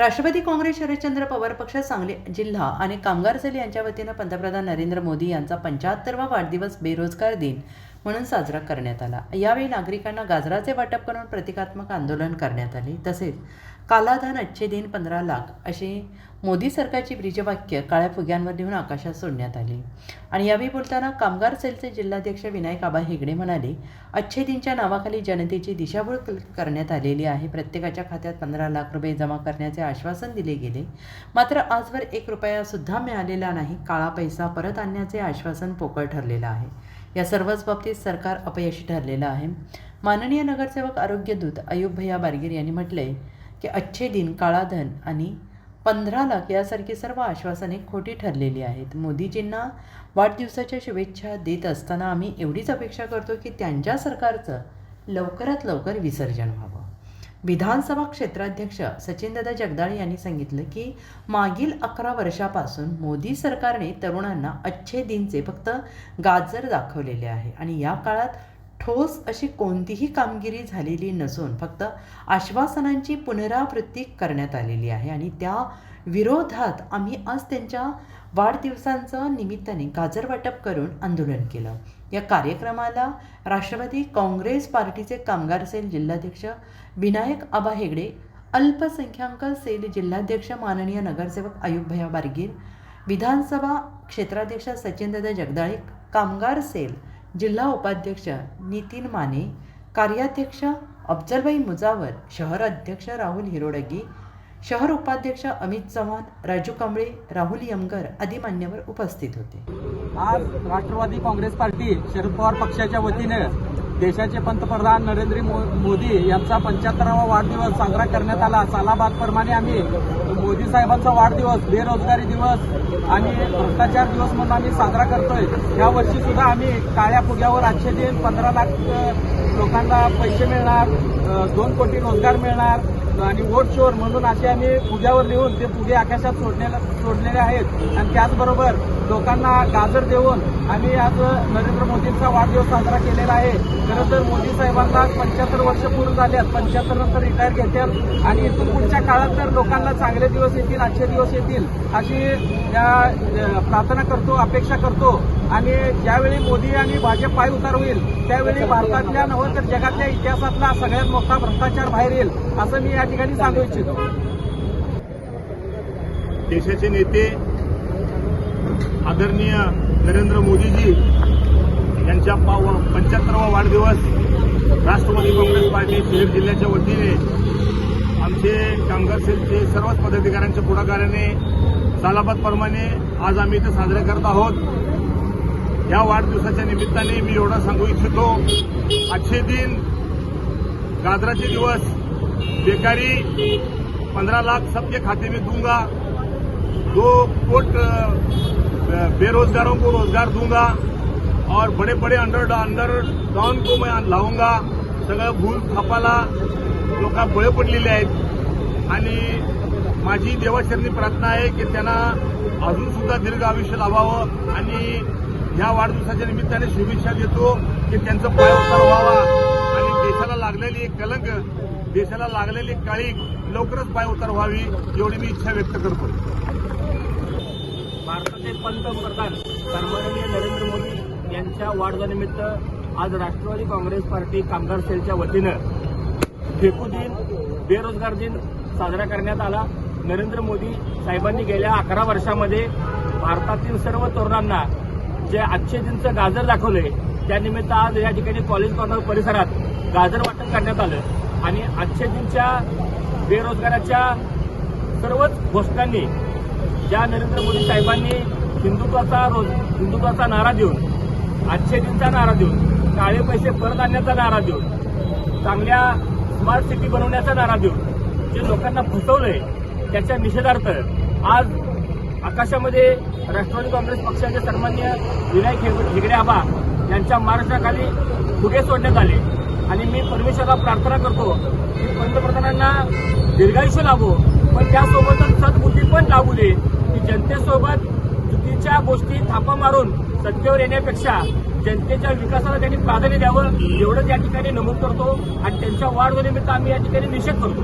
राष्ट्रवादी काँग्रेस शरदचंद्र पवार पक्ष सांगली जिल्हा आणि कामगार सेल यांच्या वतीनं पंतप्रधान नरेंद्र मोदी यांचा पंच्याहत्तरवा वाढदिवस बेरोजगार दिन. म्हणून साजरा करण्यात आला. यावेळी नागरिकांना गाजराचे वाटप करून प्रतिकात्मक आंदोलन करण्यात आले. तसेच कालाधन अच्छे दिन पंधरा लाख अशी मोदी सरकारची ब्रीजवाक्य काळ्या फुग्यांवर लिहून आकाशात सोडण्यात आली. आणि यावेळी बोलताना कामगार सेलचे जिल्हाध्यक्ष विनायक आबा हेगडे म्हणाले अच्छे दिनच्या नावाखाली जनतेची दिशाभूल करण्यात आलेली आहे. प्रत्येकाच्या खात्यात पंधरा लाख रुपये जमा करण्याचे आश्वासन दिले गेले. मात्र आजवर एक रुपयासुद्धा मिळालेला नाही. काळा पैसा परत आणण्याचे आश्वासन पोकळ ठरलेलं आहे. या सर्वच बाबतीत सरकार अपयशी ठरलेलं आहे. माननीय नगरसेवक आरोग्यदूत अयुब भैया बारगीर यांनी म्हटले की अच्छे दिन काळाधन आणि पंधरा लाख यासारखी सर्व आश्वासने खोटी ठरलेली आहेत. मोदीजींना वाढदिवसाच्या शुभेच्छा देत असताना आम्ही एवढीच अपेक्षा करतो की त्यांच्या सरकारचं लवकरात लवकर विसर्जन व्हावं. विधानसभा क्षेत्राध्यक्ष सचिनदादा जगदाळे यांनी सांगितलं की मागील अकरा वर्षापासून मोदी सरकारने तरुणांना अच्छे दिनचे फक्त गाजर दाखवलेले आहे आणि या काळात ठोस अशी कोणतीही कामगिरी झालेली नसून फक्त आश्वासनांची पुनरावृत्ती करण्यात आलेली आहे आणि त्या विरोधात आम्ही आज त्यांच्या वाढदिवसांचं निमित्ताने गाजर वाटप करून आंदोलन केलं. या कार्यक्रमाला राष्ट्रवादी काँग्रेस पार्टीचे कामगार सेल जिल्हाध्यक्ष विनायक आबा हेगडे अल्पसंख्याक सेल जिल्हाध्यक्ष माननीय नगरसेवक अयुब बारगीर विधानसभा क्षेत्राध्यक्ष सचिनदादा जगदाळे कामगार सेल जिल्हा उपाध्यक्ष नितीन माने कार्याध्यक्ष अफजलबाई मुजावर शहर अध्यक्ष राहुल हिरोडगी शहर उपाध्यक्ष अमित चव्हाण राजू कांबळे राहुल यमगर आदी मान्यवर उपस्थित होते. आज राष्ट्रवादी काँग्रेस पार्टी शरद पवार पक्षाच्या वतीने देशाचे पंतप्रधान नरेंद्र मो- मोदी यांचा पंच्याहत्तरावा वाढदिवस साजरा करण्यात आला. सालाबाद प्रमाणे आम्ही मोदी साहेबांचा वाढदिवस बेरोजगारी दिवस आणि भ्रष्टाचार दिवस म्हणून आम्ही साजरा करतोय. या वर्षी सुद्धा आम्ही काळ्या फुग्यावर आजचे दिन पंधरा लाख लोकांना पैसे मिळणार दोन कोटी रोजगार मिळणार. आणि वोट चोर म्हणून असे आम्ही फुग्यावर लिहून ते फुगे आकाशात सोडलेले सोडलेले आहेत. आणि त्याचबरोबर लोकांना गाजर देऊन आम्ही आज नरेंद्र मोदींचा वाढदिवस साजरा केलेला आहे. खरं तर मोदी साहेबांना पंच्याहत्तर वर्ष पूर्ण झाले आहेत. पंच्याहत्तर नंतर रिटायर घेतील. आणि इथून पुढच्या काळात तर लोकांना चांगले दिवस येतील अच्छे दिवस येतील अशी या प्रार्थना करतो अपेक्षा करतो. आणि ज्यावेळी मोदी आणि भाजप पाय उतार होईल त्यावेळी भारतातल्या नव्हे तर जगातल्या इतिहासातला सगळ्यात मोठा भ्रष्टाचार बाहेर येईल असं मी या ठिकाणी सांगू इच्छितो. देशाचे नेते आदरणीय नरेंद्र मोदीजी यांच्या पंच्याहत्तरावा वाढदिवस राष्ट्रवादी काँग्रेस पार्टी बीड जिल्ह्याच्या वतीने आमचे कामगार सेलचे सर्वच पदाधिकाऱ्यांच्या पुढाकाराने सालाबादप्रमाणे आज आम्ही इथं साजरे करत आहोत. या वाढदिवसाच्या निमित्ताने मी एवढं सांगू इच्छितो आजचे दिन गाजराचे दिवस बेकारी पंधरा लाख सबके खाते में दूंगा दो कोट बेरोजगारों को रोजगार दूंगा और बड़े बड़े अंडर अंडर डाउन को मैं लावूंगा सगळं भूल थापाला लोक बळे पडलेले आहेत. आणि माझी देवाचरणी प्रार्थना आहे की त्यांना अजून सुद्धा दीर्घ आयुष्य लाभावं आणि या वाढदिवसाच्या निमित्ताने शुभेच्छा देतो की त्यांचं पाय व्हावा आणि देशाला लागलेली एक कलंक देशाला लागलेली काळी लवकरच पाय व्हावी एवढी मी इच्छा व्यक्त करतो. भारताचे पंतप्रधान सन्माननीय नरेंद्र मोदी यांच्या वाढदिवसानिमित्त आज राष्ट्रवादी काँग्रेस पार्टी कामगार सेलच्या वतीनं फेकू दिन बेरोजगार दिन साजरा करण्यात आला. नरेंद्र मोदी साहेबांनी गेल्या अकरा वर्षामध्ये भारतातील सर्व तरुणांना जे आजचे दिनचं गाजर दाखवले त्यानिमित्त आज या ठिकाणी कॉलेज कॉर्नर परिसरात गाजर वाटप करण्यात आलं. आणि आजच्या दिनच्या बेरोजगाराच्या सर्वच घोषणांनी ज्या नरेंद्र मोदी साहेबांनी हिंदुत्वाचा रोज हिंदुत्वाचा नारा देऊन आजचे दिनचा नारा देऊन काळे पैसे परत आणण्याचा नारा देऊन चांगल्या स्मार्ट सिटी बनवण्याचा नारा देऊन जे लोकांना फसवलंय त्याच्या निषेधार्थ आज आकाशामध्ये राष्ट्रवादी काँग्रेस पक्षाचे सन्मान्य विनायक हेगडे आबा यांच्या महाराष्ट्राखाली फुगे सोडण्यात आले. आणि मी परमेश्वराला प्रार्थना करतो की पंतप्रधानांना दीर्घायुष्य लाभो. पण त्यासोबतच सद्बुद्धी पण लागू दे. की जनतेसोबत चुकीच्या गोष्टी थापा मारून सत्तेवर येण्यापेक्षा जनतेच्या विकासाला त्यांनी प्राधान्य द्यावं एवढंच या ठिकाणी नमूद करतो. आणि त्यांच्या वाढवण्यानिमित्त आम्ही या ठिकाणी निषेध करतो.